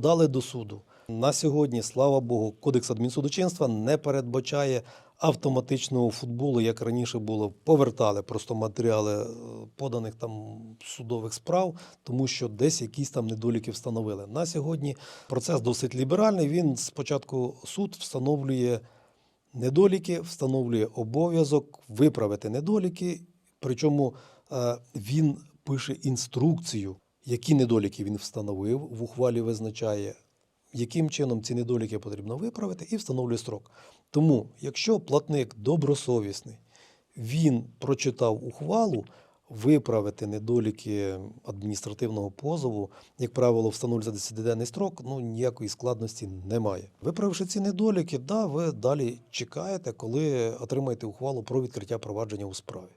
Дали до суду. На сьогодні, слава Богу, Кодекс адмінсудочинства не передбачає автоматичного футболу, як раніше було. Повертали просто матеріали е, поданих там судових справ, тому що десь якісь там недоліки встановили. На сьогодні процес досить ліберальний. Він спочатку суд встановлює недоліки, встановлює обов'язок виправити недоліки. Причому е, він пише інструкцію, які недоліки він встановив, в ухвалі визначає, яким чином ці недоліки потрібно виправити, і встановлює строк. Тому, якщо платник добросовісний, він прочитав ухвалу, виправити недоліки адміністративного позову, як правило, встановлюється 10-денний строк, ну ніякої складності немає. Виправивши ці недоліки, да, ви далі чекаєте, коли отримаєте ухвалу про відкриття провадження у справі.